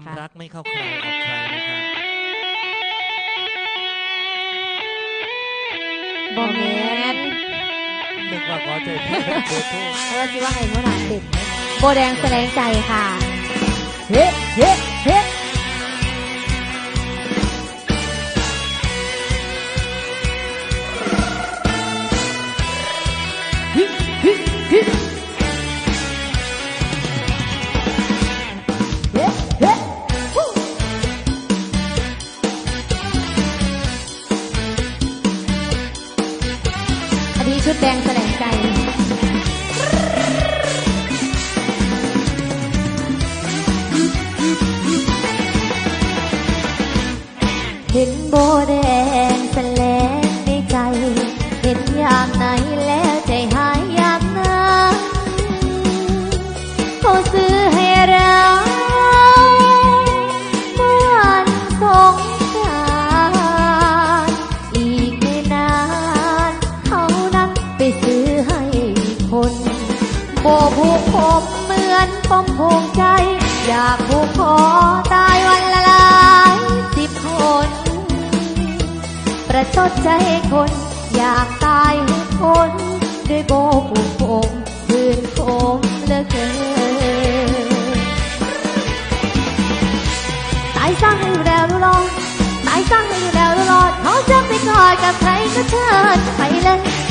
ความรักไม่เข้าใครออกใครนะครับบอแมนนึกว่าขอเจอที่เป็นโบทูเออสิว่าให้หัวหน้าเด็กโบแดงแสดงใจค่ะ เฮ้ เฮ้ เฮ้ฮิ ชุดแดงแสดงใจเห็นโบแดงแสลงในใจ เห็นอย่างไหนแล โบผูกผมเหมือนปมผูกใจ อยากผูกคอตายวันละหลายสิบคน ประชดใจคน อยากตายให้คนด้วยโบผูกผมคืนคมเลือเกินตายสร้างให้อยู่แล้วรู้รอดตายสร้างให้อยู่แล้วรอดเขาจะไปกอดกับใครก็เชิญไปเลยไปเลย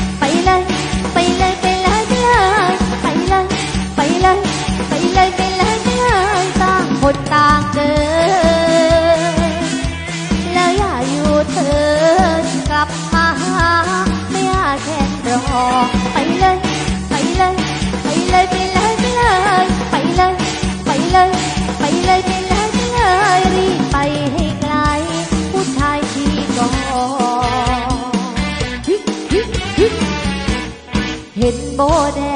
เห็นโบแด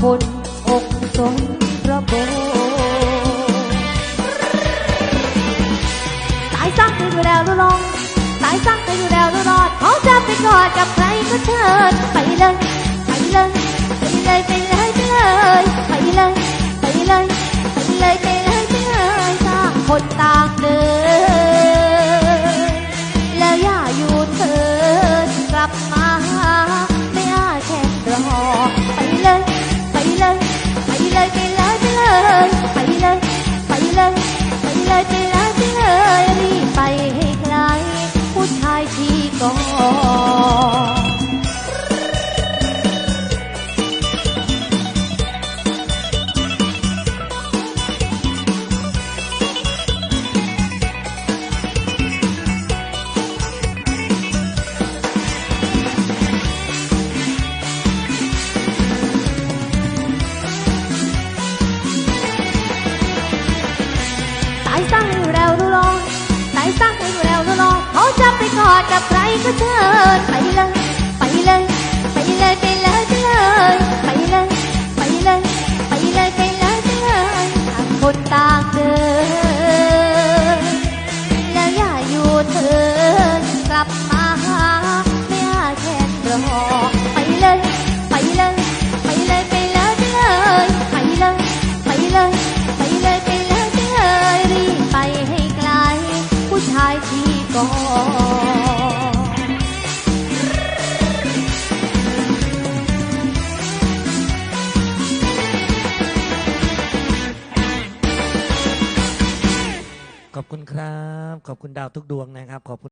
คนอกสนระโบตายซักให้ดูแล้วรู้ลองตายซักให้ดูแล้วรู้รอดเขาจะไปกอดกับใครก็เชิญไปเลย let me ล้วรู้รอดตายสร้างให้ดูแล้วรู้รอดเขาจะไปกอดกับใครก็เชิญไป ครับ ขอบคุณดาวทุกดวงนะครับ ขอบคุณ